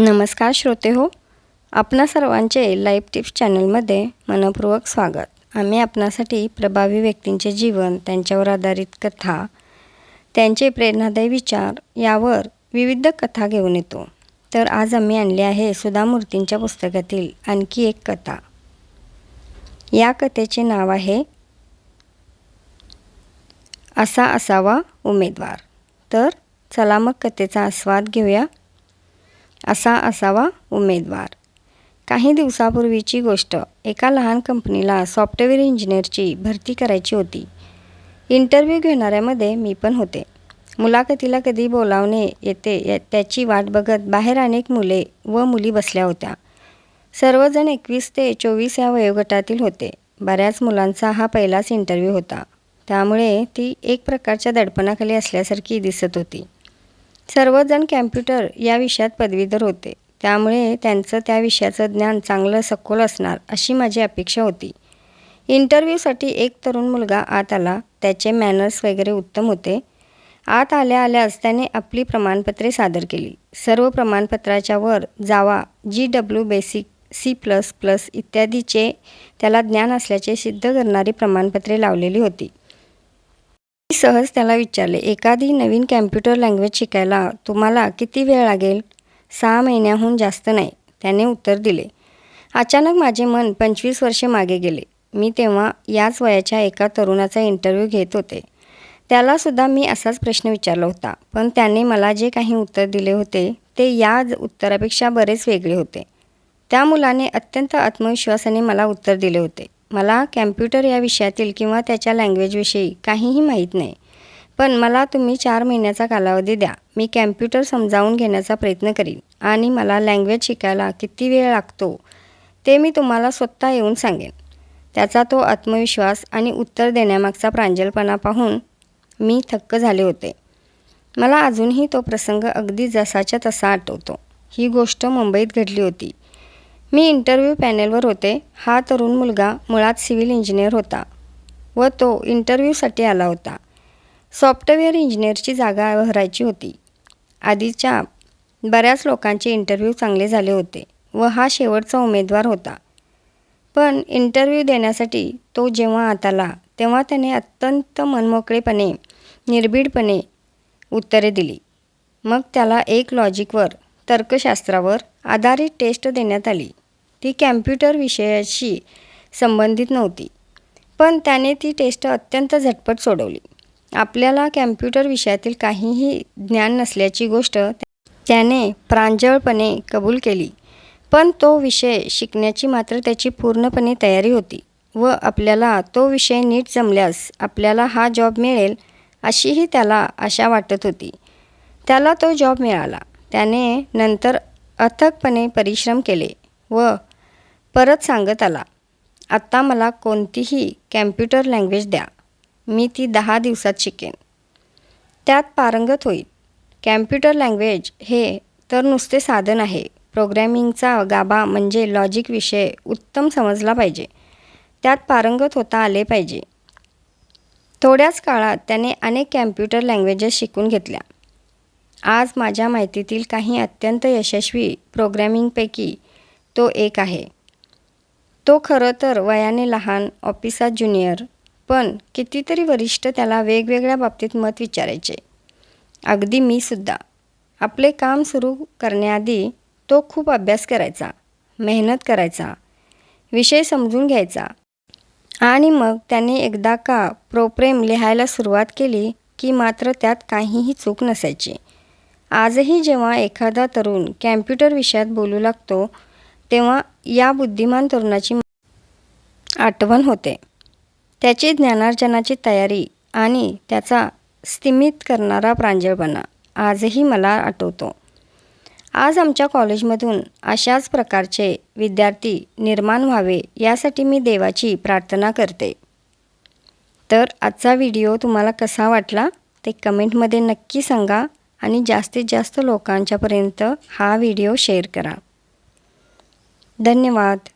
नमस्कार श्रोते हो आपणा सर्वांचे लाईफ टिप्स चॅनलमध्ये मनपूर्वक स्वागत. आम्ही आपणासाठी प्रभावी व्यक्तींचे जीवन त्यांच्यावर आधारित कथा त्यांचे प्रेरणादायी विचार यावर विविध कथा घेऊन येतो. तर आज आम्ही आणले आहे सुधा मूर्तींच्या पुस्तकातील आणखी एक कथा. या कथेचे नाव आहे असा असावा उमेदवार. तर चला मग कथेचा आस्वाद घेऊया. असा असावा उमेदवार. काही दिवसापूर्वीची गोष्ट एका लहान कंपनीला सॉफ्टवेअर इंजिनियरची भरती करायची होती. इंटरव्ह्यू घेणाऱ्यामध्ये मी पण होते. मुलाखतीला कधी बोलावणे येते या त्याची वाट बघत बाहेर अनेक मुले व मुली बसल्या होत्या. सर्वजण एकवीस ते चोवीस या वयोगटातील होते. बऱ्याच मुलांचा हा पहिलाच इंटरव्ह्यू होता. त्यामुळे ती एक प्रकारच्या दडपणाखाली असल्यासारखी दिसत होती. सर्वजण कॅम्प्युटर या विषयात पदवीधर होते. त्यामुळे त्यांचं त्या विषयाचं ज्ञान चांगलं सखोल असणार अशी माझी अपेक्षा होती. इंटरव्ह्यूसाठी एक तरुण मुलगा आत आला. त्याचे मॅनर्स वगैरे उत्तम होते. आत आल्या आल्यास त्याने आपली प्रमाणपत्रे सादर केली. सर्व प्रमाणपत्राच्या वर Java G W BASIC C plus plus इत्यादीचे त्याला ज्ञान असल्याचे सिद्ध करणारी प्रमाणपत्रे लावलेली होती. सहज त्याला विचारले एखादी नवीन कॅम्प्युटर लँग्वेज शिकायला तुम्हाला किती वेळ लागेल? सहा महिन्याहून जास्त नाही त्याने उत्तर दिले. अचानक माझे मन पंचवीस वर्षे मागे गेले. मी तेव्हा याच वयाच्या एका तरुणाचा इंटरव्ह्यू घेत होते. त्यालासुद्धा मी असाच प्रश्न विचारला होता पण त्याने मला जे काही उत्तर दिले होते ते या उत्तरापेक्षा बरेच वेगळे होते. त्या मुलाने अत्यंत आत्मविश्वासाने मला उत्तर दिले होते. मला कॅम्प्युटर या विषयातील किंवा त्याच्या लँग्वेजविषयी काहीही माहीत नाही. पण मला तुम्ही चार महिन्याचा कालावधी द्या. मी कॅम्प्युटर समजावून घेण्याचा प्रयत्न करीन आणि मला लँग्वेज शिकायला किती वेळ लागतो ते मी तुम्हाला स्वतः येऊन सांगेन. त्याचा तो आत्मविश्वास आणि उत्तर देण्यामागचा प्रांजलपणा पाहून मी थक्क झाले होते. मला अजूनही तो प्रसंग अगदी जसाच्या तसा आठवतो. ही गोष्ट मुंबईत घडली होती. मी इंटरव्ह्यू पॅनेलवर होते. हा तरुण मुलगा मुळात सिव्हिल इंजिनियर होता व तो इंटरव्ह्यूसाठी आला होता. सॉफ्टवेअर इंजिनियरची जागा भरायची होती. आधीच्या बऱ्याच लोकांचे इंटरव्ह्यू चांगले झाले होते व हा शेवटचा उमेदवार होता. पण इंटरव्ह्यू देण्यासाठी तो जेव्हा आत आला तेव्हा त्याने अत्यंत मनमोकळेपणे निर्भीडपणे उत्तरे दिली. मग त्याला एक लॉजिकवर तर्कशास्त्रावर आधारित टेस्ट देण्यात आली. ती कॅम्प्युटर विषयाशी संबंधित नव्हती. पण त्याने ती टेस्ट अत्यंत झटपट सोडवली. आपल्याला कॅम्प्युटर विषयातील काहीही ज्ञान नसल्याची गोष्ट त्याने प्रांजळपणे कबूल केली. पण तो विषय शिकण्याची मात्र त्याची पूर्णपणे तयारी होती व आपल्याला तो विषय नीट जमल्यास आपल्याला हा जॉब मिळेल अशीही त्याला आशा वाटत होती. त्याला तो जॉब मिळाला. त्याने नंतर अथकपणे परिश्रम केले व परत सांगत आला आत्ता मला कोणतीही कॅम्प्युटर लँग्वेज द्या मी ती दहा दिवसात शिकेन. त्यात पारंगत होईल कॅम्प्युटर लँग्वेज हे तर नुसते साधन आहे प्रोग्रॅमिंगचा गाभा म्हणजे लॉजिक विषय उत्तम समजला पाहिजे त्यात पारंगत होता आले पाहिजे. थोड्याच काळात त्याने अनेक कॅम्प्युटर लँग्वेजेस शिकून घेतल्या. आज माझ्या माहितीतील काही अत्यंत यशस्वी प्रोग्रॅमिंगपैकी तो एक आहे. तो खरं तर वयाने लहान ऑफिसात ज्युनियर पण कितीतरी वरिष्ठ त्याला वेगवेगळ्या बाबतीत मत विचारायचे. अगदी मी सुद्धा. आपले काम सुरू करण्याआधी तो खूप अभ्यास करायचा मेहनत करायचा विषय समजून घ्यायचा. आणि मग त्याने एकदा का प्रोप्रेम लिहायला सुरुवात केली की मात्र त्यात काहीही चूक नसायची. आजही जेव्हा एखादा तरुण कॅम्प्युटर विषयात बोलू लागतो तेव्हा या बुद्धिमान तरुणाची आठवण होते. त्याची ज्ञानार्जनाची तयारी आणि त्याचा स्तिमित करणारा प्रांजळपणा आजही मला आठवतो. आज आमच्या कॉलेजमधून अशाच प्रकारचे विद्यार्थी निर्माण व्हावे यासाठी मी देवाची प्रार्थना करते. तर आजचा व्हिडिओ तुम्हाला कसा वाटला ते कमेंटमध्ये नक्की सांगा आणि जास्तीत जास्त लोकांच्यापर्यंत हा व्हिडिओ शेअर करा. धन्यवाद.